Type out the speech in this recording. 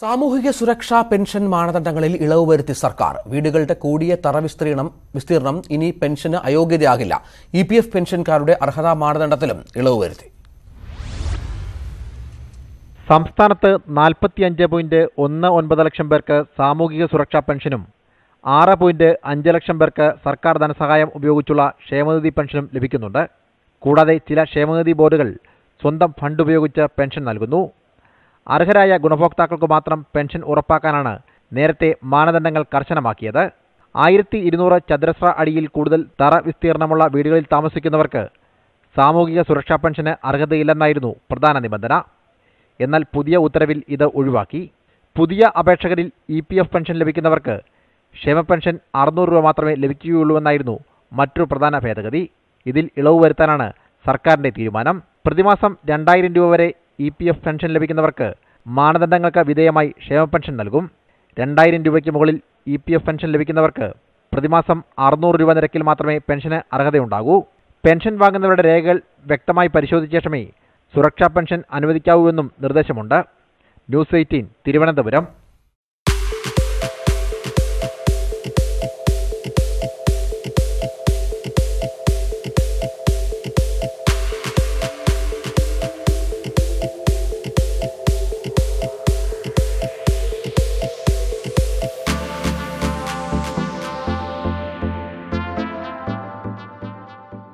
സാമൂഹിക സുരക്ഷാ പെൻഷൻ മാനദണ്ഡങ്ങളിൽ ഇളവ് വരുത്തി സർക്കാർ. വീടുകളുടെ കൂടിയ തറ വിസ്തീർണം വിസ്തീർണം ഇനി പെൻഷന് അയോഗ്യതയാകില്ല. ഇ പി എഫ് പെൻഷൻകാരുടെ അർഹതാ മാനദണ്ഡത്തിലും ഇളവ് വരുത്തി. സംസ്ഥാനത്ത് നാൽപ്പത്തിയഞ്ച് പോയിന്റ് ഒന്ന് ഒൻപത് ലക്ഷം പേർക്ക് സാമൂഹിക സുരക്ഷാ പെൻഷനും ആറ് പോയിന്റ് അഞ്ച് ലക്ഷം പേർക്ക് സർക്കാർ ധനസഹായം ഉപയോഗിച്ചുള്ള ക്ഷേമനിധി പെൻഷനും ലഭിക്കുന്നുണ്ട്. കൂടാതെ ചില ക്ഷേമനിധി ബോർഡുകൾ സ്വന്തം ഫണ്ട് ഉപയോഗിച്ച് പെൻഷൻ നൽകുന്നു. അർഹരായ ഗുണഭോക്താക്കൾക്ക് മാത്രം പെൻഷൻ ഉറപ്പാക്കാനാണ് നേരത്തെ മാനദണ്ഡങ്ങൾ കർശനമാക്കിയത്. ആയിരത്തി ഇരുന്നൂറ് ചതുരശ്ര അടിയിൽ കൂടുതൽ തറ വിസ്തീർണമുള്ള വീടുകളിൽ താമസിക്കുന്നവർക്ക് സാമൂഹിക സുരക്ഷാ പെൻഷന് അർഹതയില്ലെന്നായിരുന്നു പ്രധാന നിബന്ധന. എന്നാൽ പുതിയ ഉത്തരവിൽ ഇത് ഒഴിവാക്കി. പുതിയ അപേക്ഷകരിൽ ഇ പി എഫ് പെൻഷൻ ലഭിക്കുന്നവർക്ക് ക്ഷേമ പെൻഷൻ അറുന്നൂറ് രൂപ മാത്രമേ ലഭിക്കുകയുള്ളൂവെന്നായിരുന്നു മറ്റൊരു പ്രധാന ഭേദഗതി. ഇതിൽ ഇളവ് വരുത്താനാണ് സർക്കാരിന്റെ തീരുമാനം. പ്രതിമാസം രണ്ടായിരം രൂപ വരെ ഇ പി എഫ് പെൻഷൻ ലഭിക്കുന്നവർക്ക് മാനദണ്ഡങ്ങൾക്ക് വിധേയമായി ക്ഷേമ പെൻഷൻ നൽകും. രണ്ടായിരം രൂപയ്ക്ക് മുകളിൽ ഇ പി എഫ് പെൻഷൻ ലഭിക്കുന്നവർക്ക് പ്രതിമാസം അറുന്നൂറ് രൂപ നിരക്കിൽ മാത്രമേ പെൻഷന് അർഹതയുണ്ടാകൂ. പെൻഷൻ വാങ്ങുന്നവരുടെ രേഖകൾ വ്യക്തമായി പരിശോധിച്ച ശേഷമേ സുരക്ഷാ പെൻഷൻ അനുവദിക്കാവൂ എന്നും നിർദ്ദേശമുണ്ട്. News eighteen Thiruvananthapuram.